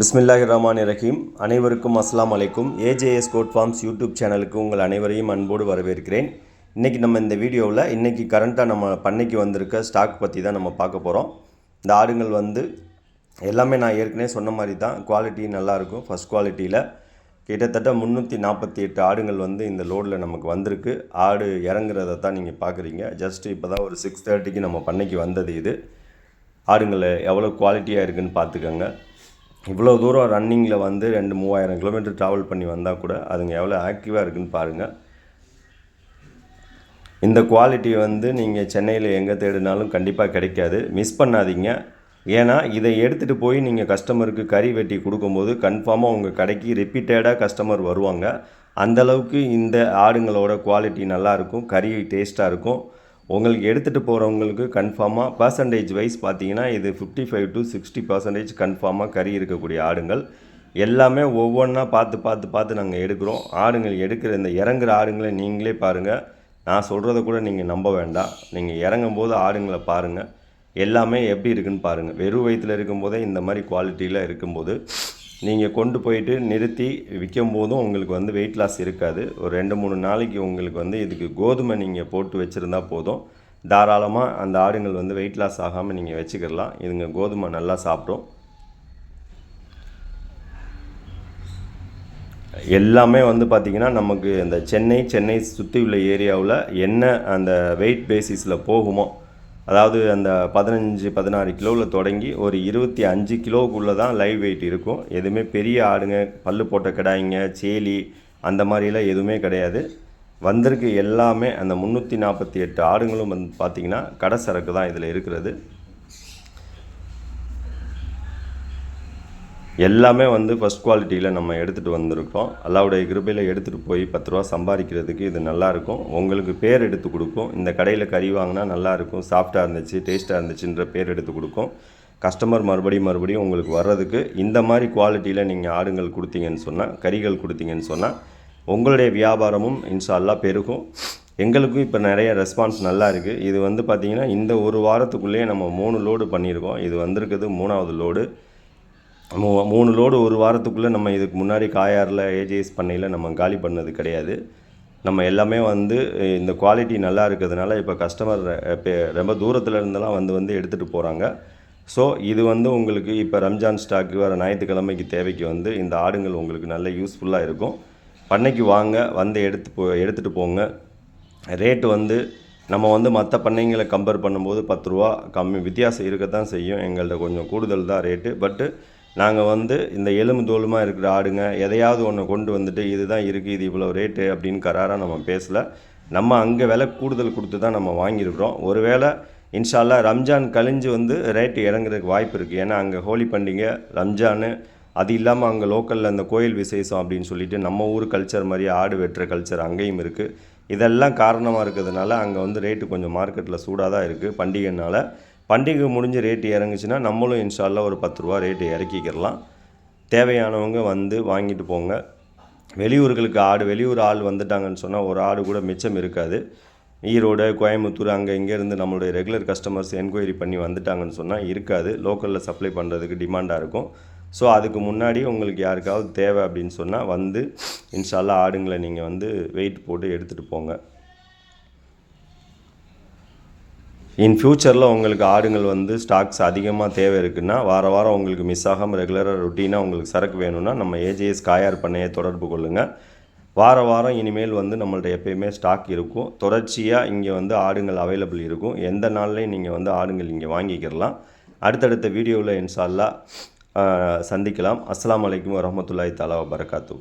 பிஸ்மில்லாஹி ரஹ்மான் ரஹீம் அனைவருக்கும் அஸ்லாம் அலைக்கும். ஏஜேஎஸ் கோட் ஃபார்ம்ஸ் யூடியூப் சேனலுக்கு உங்கள் அனைவரையும் அன்போடு வரவேற்கிறேன். இன்றைக்கி நம்ம இந்த வீடியோவில் இன்றைக்கி கரண்ட்டாக நம்ம பண்ணைக்கு வந்திருக்க ஸ்டாக் பற்றி தான் நம்ம பார்க்க போகிறோம் இந்த ஆடுங்கள் வந்து எல்லாமே நான் ஏற்கனவே சொன்ன மாதிரி தான் குவாலிட்டி நல்லாயிருக்கும் ஃபஸ்ட் குவாலிட்டியில் கிட்டத்தட்ட முந்நூற்றி நாற்பத்தி எட்டு ஆடுங்கள் வந்து இந்த லோடில் நமக்கு வந்திருக்கு. ஆடு இறங்குறத தான் நீங்கள் பார்க்குறீங்க. ஜஸ்ட் இப்போ தான் ஒரு சிக்ஸ் தேர்ட்டிக்கு நம்ம பண்ணைக்கு வந்தது இது. ஆடுங்களை எவ்வளோ குவாலிட்டியாக இருக்குன்னு பார்த்துக்கோங்க. இவ்வளோ தூரம் ரன்னிங்கில் வந்து ரெண்டு மூவாயிரம் கிலோமீட்டர் ட்ராவல் பண்ணி வந்தால் கூட அதுங்க எவ்வளோ ஆக்டிவாக இருக்குதுன்னு பாருங்கள் இந்த குவாலிட்டி வந்து நீங்கள் சென்னையில் எங்கே தேடினாலும் கண்டிப்பாக கிடைக்காது. மிஸ் பண்ணாதீங்க. ஏன்னா இதை எடுத்துகிட்டு போய் நீங்கள் கஸ்டமருக்கு கறி வெட்டி கொடுக்கும்போது கன்ஃபார்மாக உங்கள் கடைக்கு ரிப்பீட்டடாக கஸ்டமர் வருவாங்க. அந்தளவுக்கு இந்த ஆடுங்களோட குவாலிட்டி நல்லாயிருக்கும் கறி டேஸ்ட்டாக இருக்கும். உங்களுக்கு எடுத்துகிட்டு போகிறவங்களுக்கு கன்ஃபார்மாக பர்சன்டேஜ் வைஸ் பார்த்தீங்கன்னா இது fifty five to sixty percentage கன்ஃபார்மாக கறி இருக்கக்கூடிய ஆடுங்கள். எல்லாமே ஒவ்வொன்றா பார்த்து பார்த்து பார்த்து நாங்கள் எடுக்கிறோம். ஆடுங்கள் எடுக்கிற இந்த இறங்குற ஆடுங்களை நீங்களே பாருங்கள் நான் சொல்கிறத கூட நீங்கள் நம்ப வேண்டாம். நீங்கள் இறங்கும் போது ஆடுங்களை பாருங்கள் எல்லாமே எப்படி இருக்குன்னு பாருங்கள் வெறும் வயிற்றில் இருக்கும்போதே இந்த மாதிரி குவாலிட்டியில் இருக்கும்போது நீங்கள் கொண்டு போயிட்டு நிறுத்தி விற்கும் போதும் உங்களுக்கு வந்து வெயிட் லாஸ் இருக்காது. ஒரு ரெண்டு மூணு நாளைக்கு உங்களுக்கு வந்து இதுக்கு கோதுமை நீங்கள் போட்டு வச்சுருந்தா போதும். தாராளமாக அந்த ஆடுங்கள் வந்து வெயிட் லாஸ் ஆகாமல் நீங்கள் வச்சுக்கிடலாம். இதுங்க கோதுமை நல்லா சாப்பிடும். எல்லாமே வந்து பார்த்திங்கன்னா நமக்கு இந்த சென்னை சென்னை சுற்றி உள்ள ஏரியாவில் என்ன அந்த வெயிட் பேசிஸில் போகுமோ அதாவது அந்த பதினஞ்சு பதினாறு கிலோவில் தொடங்கி ஒரு இருபத்தி அஞ்சு கிலோவுக்குள்ளே தான் லைவ் வெயிட் இருக்கும். எதுவுமே பெரிய ஆடுங்க பல் போட்ட கிடாய்ங்க சேலி அந்த மாதிரிலாம் எதுவுமே கிடையாது. வந்திருக்கு எல்லாமே அந்த முந்நூற்றி நாற்பத்தி எட்டு ஆடுங்களும் வந்து பார்த்திங்கன்னா கடை சரக்கு தான் இதில் இருக்கிறது. எல்லாமே வந்து ஃபஸ்ட் குவாலிட்டியில் நம்ம எடுத்துகிட்டு வந்திருக்கோம். அல்லாவுடைய கிருபையில் எடுத்துகிட்டு போய் பத்து ரூபா சம்பாதிக்கிறதுக்கு இது நல்லாயிருக்கும் உங்களுக்கு பேர் எடுத்து கொடுக்கும். இந்த கடையில் கறி வாங்கினா நல்லாயிருக்கும் சாஃப்டாக இருந்துச்சு டேஸ்ட்டாக இருந்துச்சுன்ற பேர் எடுத்து கொடுக்கும். கஸ்டமர் மறுபடியும் மறுபடியும் உங்களுக்கு வர்றதுக்கு இந்த மாதிரி குவாலிட்டியில் நீங்கள் ஆடுங்கள் கொடுத்தீங்கன்னு சொன்னால் கறிகள் கொடுத்தீங்கன்னு சொன்னால் உங்களுடைய வியாபாரமும் இன்ஷால்லா பெருகும். எங்களுக்கும் இப்போ நிறைய ரெஸ்பான்ஸ் நல்லா இருக்குது இது வந்து பார்த்திங்கன்னா இந்த ஒரு வாரத்துக்குள்ளேயே நம்ம மூணு லோடு பண்ணியிருக்கோம் இது வந்திருக்குது மூணாவது லோடு மூ மூணு லோடு ஒரு வாரத்துக்குள்ளே நம்ம இதுக்கு முன்னாடி காயாரில் ஏஜிஎஸ் பண்ணையில் நம்ம காலி பண்ணது கிடையாது. நம்ம எல்லாமே வந்து இந்த குவாலிட்டி நல்லா இருக்கிறதுனால இப்போ கஸ்டமர் இப்போ ரொம்ப தூரத்தில் இருந்தெல்லாம் வந்து வந்து எடுத்துகிட்டு போகிறாங்க ஸோ இது வந்து உங்களுக்கு இப்போ ரம்ஜான் ஸ்டாக்கு வர ஞாயிற்றுக்கிழமைக்கு தேவைக்கு வந்து இந்த ஆடுங்கள் உங்களுக்கு நல்ல யூஸ்ஃபுல்லாக இருக்கும். பண்ணைக்கு வாங்க வந்து எடுத்து போ எடுத்துகிட்டு போங்க. ரேட்டு வந்து நம்ம வந்து மற்ற பண்ணைங்களை கம்பேர் பண்ணும்போது பத்து ரூபா கம்மி வித்தியாசம் இருக்க தான் செய்யும். எங்கள்கிட்ட கொஞ்சம் கூடுதல் தான் ரேட்டு. பட்டு நாங்கள் வந்து இந்த எலும்பு தோலுமாக இருக்கிற ஆடுங்க எதையாவது ஒன்று கொண்டு வந்துட்டு இதுதான் இருக்குது இது இவ்வளோ ரேட்டு அப்படின்னு கராராக நம்ம பேசலை. நம்ம அங்கே விலை கூடுதல் கொடுத்து தான் நம்ம வாங்கியிருக்கிறோம். ஒருவேளை இன்ஷால்லா ரம்ஜான் கழிஞ்சு வந்து ரேட்டு இறங்குறதுக்கு வாய்ப்பு இருக்குது ஏன்னா அங்கே ஹோலி பண்டிகை ரம்ஜானு அது இல்லாமல் அங்கே லோக்கலில் அந்த கோயில் விசேஷம் அப்படின்னு சொல்லிட்டு நம்ம ஊர் கல்ச்சர் மாதிரி ஆடு வெட்டுற கல்ச்சர் அங்கேயும் இருக்குது இதெல்லாம் காரணமாக இருக்கிறதுனால அங்கே வந்து ரேட்டு கொஞ்சம் மார்க்கெட்டில் சூடாக தான் இருக்குது பண்டிகைனால் பண்டிகை முடிஞ்சு ரேட்டு இறங்குச்சுன்னா நம்மளும் இன்ஷால்லா ஒரு பத்து ரூபா ரேட்டு இறக்கிக்கிறலாம் தேவையானவங்க வந்து வாங்கிட்டு போங்க. வெளியூர்களுக்கு ஆடு வெளியூர் ஆள் வந்துட்டாங்கன்னு சொன்னால் ஒரு ஆடு கூட மிச்சம் இருக்காது. ஈரோடு கோயம்புத்தூர் அங்கே இங்கேருந்து நம்மளுடைய ரெகுலர் கஸ்டமர்ஸ் என்கொயரி பண்ணி வந்துட்டாங்கன்னு சொன்னால் இருக்காது. லோக்கலில் சப்ளை பண்ணுறதுக்கு டிமாண்டாக இருக்கும். ஸோ அதுக்கு முன்னாடி உங்களுக்கு யாருக்காவது தேவை அப்படின்னு சொன்னால் வந்து இன்ஷால்லா ஆடுங்களை நீங்கள் வந்து வெயிட் போட்டு எடுத்துகிட்டு போங்க. இன் ஃப்யூச்சரில் உங்களுக்கு ஆடுங்கள் வந்து ஸ்டாக்ஸ் அதிகமாக தேவை இருக்குன்னா வார வாரம் உங்களுக்கு மிஸ் ஆகாமல் ரெகுலராக ரொட்டீனாக உங்களுக்கு சரக்கு வேணும்னா நம்ம ஏஜிஎஸ் காயார் பண்ணையை தொடர்பு கொள்ளுங்கள் வார வாரம் இனிமேல் வந்து நம்மள்ட்ட எப்பயுமே ஸ்டாக் இருக்கும். தொடர்ச்சியாக இங்கே வந்து ஆடுங்கள் அவைலபிள் இருக்கும். எந்த நாள்லேயும் நீங்கள் வந்து ஆடுங்கள் இங்கே வாங்கிக்கிறலாம் அடுத்தடுத்த வீடியோவில் இன்ஷால்லா சந்திக்கலாம். அஸ்லாம் வலைக்கம் வரமத்துல்லாய் தலா வரகாத்து